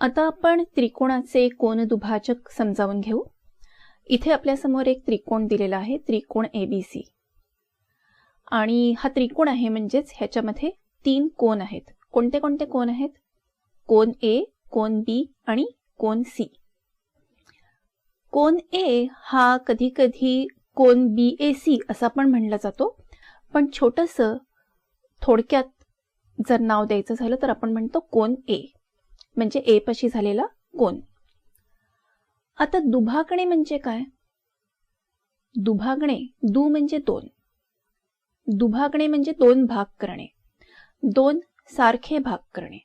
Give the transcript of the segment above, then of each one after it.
आता आपण त्रिकोणाचे कोण दुभाजक समजावून घेऊ. इथे आपल्यासमोर एक त्रिकोण दिलेला आहे त्रिकोण ए बी सी आणि हा त्रिकोण आहे म्हणजेच ह्याच्यामध्ये तीन कोण आहेत. कोणते कोणते कोण आहेत? कोन ए कोन बी आणि कोन सी कोन ए हा कधी कधी कोन बी ए सी असा पण म्हणला जातो. पण छोटस थोडक्यात जर नाव द्यायचं झालं तर आपण म्हणतो कोन ए म्हणजे ए पशी झालेला कोण आता दुभागणे म्हणजे काय? दुभागणे दु म्हणजे दोन. दुभागणे म्हणजे दोन भाग करणे. दोन सारखे भाग करणे.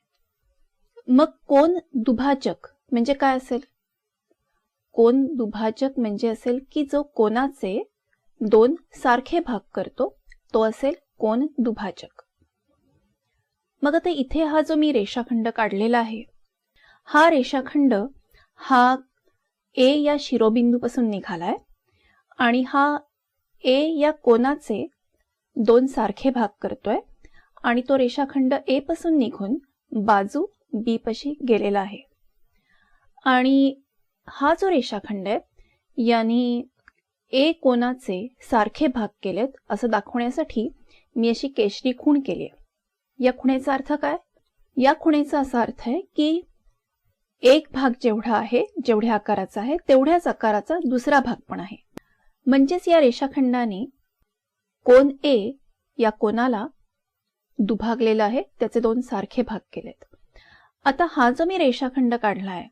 मग कोण दुभाजक म्हणजे काय असेल? कोण दुभाजक म्हणजे असेल की जो कोणाचे दोन सारखे भाग करतो तो असेल कोण दुभाजक. मग आता इथे हा जो मी रेषाखंड काढलेला आहे हा रेषाखंड हा ए या शिरोबिंदूपासून निघालाय आणि हा ए या कोणाचे दोन सारखे भाग करतोय आणि तो रेषाखंड ए पासून निघून बाजू बी पशी गेलेला आहे. आणि हा जो रेषाखंड आहे यांनी ए कोणाचे सारखे भाग केलेत असं दाखवण्यासाठी मी अशी केशरी खूण केली आहे या खुणेचा अर्थ काय? या खुणेचा असा अर्थ आहे की एक भाग जेवढा आहे जेवढ्या आकाराचा आहे तेवढ्याच आकाराचा दुसरा भाग पण आहे. म्हणजेच या रेषाखंडाने कोण ए या कोणाला दुभागलेला आहे त्याचे दोन सारखे भाग केलेत. आता हा जो मी रेषाखंड काढलाय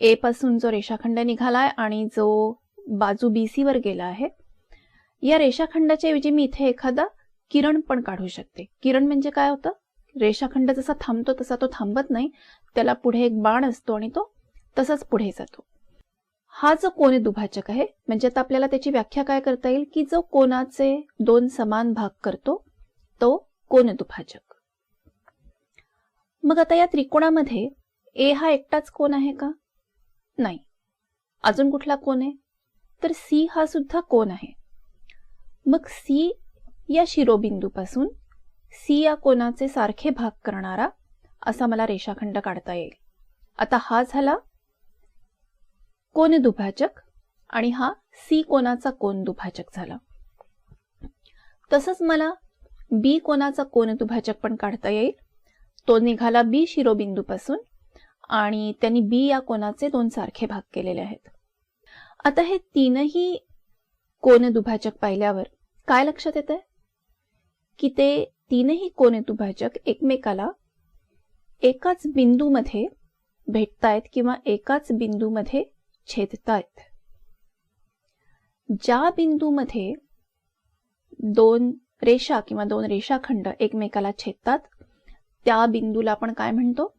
ए पासून जो रेषाखंड निघालाय आणि जो बाजू बी सी वर गेला आहे या रेषाखंडाच्या ऐवजी मी इथे एखादा किरण पण काढू शकते. किरण म्हणजे काय होतं? रेषाखंड जसा थांबतो तसा तो थांबत नाही. त्याला पुढे एक बाण असतो आणि तो तसाच पुढे जातो. हा जो कोण दुभाजक आहे म्हणजे आता आपल्याला त्याची व्याख्या काय करता येईल? की जो कोणाचे दोन समान भाग करतो तो कोण दुभाजक. मग आता या त्रिकोणामध्ये ए हा एकटाच कोण आहे का? नाही. अजून कुठला कोण आहे? तर सी हा सुद्धा कोण आहे. मग सी या शिरोबिंदूपासून सी या कोनाचे सारखे भाग करणारा असा मला रेषाखंड काढता येईल. आता हा झाला कोण दुभाजक आणि हा सी कोणाचा कोण दुभाजक झाला. तसंच मला बी कोणाचा कोण दुभाजक पण काढता येईल. तो निघाला बी शिरोबिंदूपासून आणि त्यांनी बी या कोणाचे दोन सारखे भाग केलेले आहेत. आता हे तीनही कोण दुभाजक पाहिल्यावर काय लक्षात येत आहे की ते तीनही कोने दुभाजक एकमेकाला एकाच बिंदूमध्ये भेटतायत किंवा एकाच बिंदूमध्ये छेदतायत. ज्या बिंदूमध्ये दोन रेषा किंवा दोन रेषाखंड एकमेकाला छेदतात त्या बिंदूला आपण काय म्हणतो?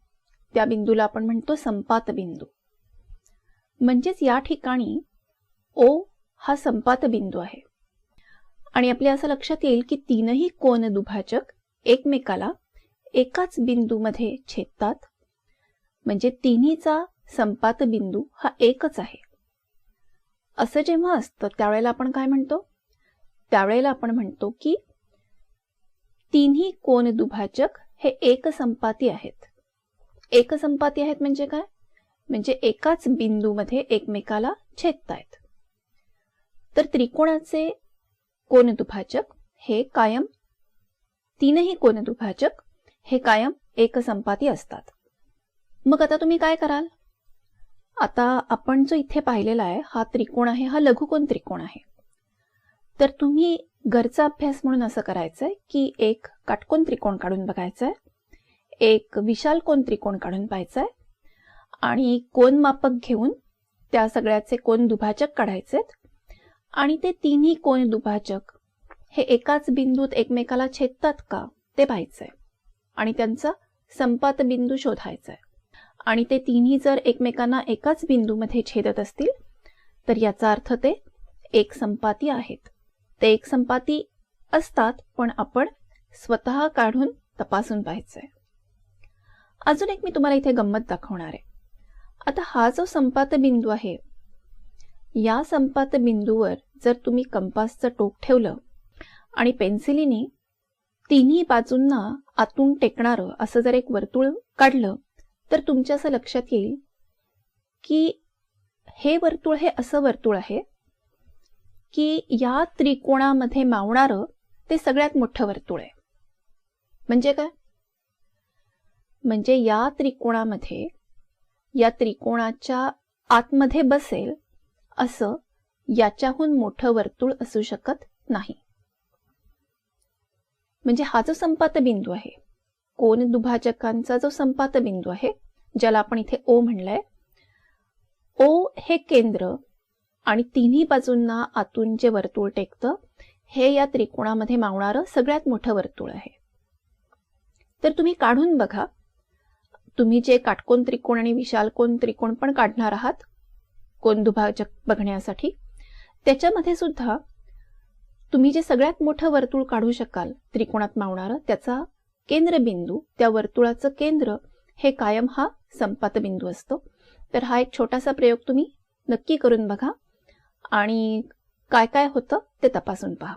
त्या बिंदूला आपण म्हणतो संपात बिंदू. म्हणजेच या ठिकाणी ओ हा संपात बिंदू आहे. आणि आपल्या असं लक्षात येईल की तीनही कोन दुभाजक एकमेकाला एकाच बिंदूमध्ये छेदतात. म्हणजे तिन्हीचा संपात बिंदू हा एकच आहे. असं जेव्हा असतं त्यावेळेला आपण काय म्हणतो? त्यावेळेला आपण म्हणतो की तिन्ही कोन दुभाजक हे एकसंपाती आहेत. एकसंपाती आहेत म्हणजे काय? म्हणजे एकाच बिंदूमध्ये एकमेकाला छेदतायत. तर त्रिकोणाचे कोनदुभाजक हे कायम तीनही कोनदुभाजक हे कायम एकसंपाती असतात. मग आता तुम्ही काय कराल? आता आपण जो इथे पाहिलेला आहे हा त्रिकोण आहे हा लघुकोन त्रिकोण आहे. तर तुम्ही घरचा अभ्यास म्हणून असं करायचंय की एक काटकोन त्रिकोण काढून बघायचंय एक विशाल कोण त्रिकोण काढून पाहायचंय आणि कोण मापक घेऊन त्या सगळ्याचे कोण दुभाजक काढायचेत आणि ते तिन्ही कोण दुभाजक? हे एकाच बिंदूत एकमेकाला छेदतात का? ते पाहायचंय. आणि त्यांचा संपात बिंदू शोधायचा आहे आणि ते तिन्ही जर एकमेकांना एकाच बिंदूमध्ये छेदत असतील तर याचा अर्थ ते एक संपाती आहेत. ते एक संपाती असतात पण आपण स्वतः काढून तपासून पाहायचंय. अजून एक मी तुम्हाला इथे गंमत दाखवणार आहे. आता हा जो संपात बिंदू आहे या संपात बिंदूवर जर तुम्ही कंपासचं टोक ठेवलं आणि पेन्सिलीने तिन्ही बाजूंना आतून टेकणारं असं जर एक वर्तुळ काढलं तर तुमच्या असं लक्षात येईल की हे वर्तुळ हे असं वर्तुळ आहे की या त्रिकोणामध्ये मावणारं ते सगळ्यात मोठं वर्तुळ आहे. म्हणजे काय? म्हणजे या त्रिकोणामध्ये या त्रिकोणाच्या आतमध्ये बसेल असं याच्याहून मोठं वर्तुळ असू शकत नाही. म्हणजे हा जो संपात बिंदू आहे कोन दुभाजकांचा जो संपात बिंदू आहे ज्याला आपण इथे ओ म्हणलंय ओ हे केंद्र आणि तिन्ही बाजूंना आतून जे वर्तुळ टेकतं हे या त्रिकोणामध्ये मावणारं सगळ्यात मोठं वर्तुळ आहे. तर तुम्ही काढून बघा तुम्ही जे काटकोन त्रिकोण आणि विशालकोन त्रिकोण पण काढणार आहात कोण दुभाजक बघण्यासाठी. त्याच्यामध्ये सुद्धा तुम्ही जे सगळ्यात मोठं वर्तुळ काढू शकाल त्रिकोणात मावणारं त्याचा केंद्रबिंदू त्या वर्तुळाचं केंद्र हे कायम हा संपात बिंदू असतो. तर हा एक छोटासा प्रयोग तुम्ही नक्की करून बघा आणि काय काय होतं ते तपासून पहा.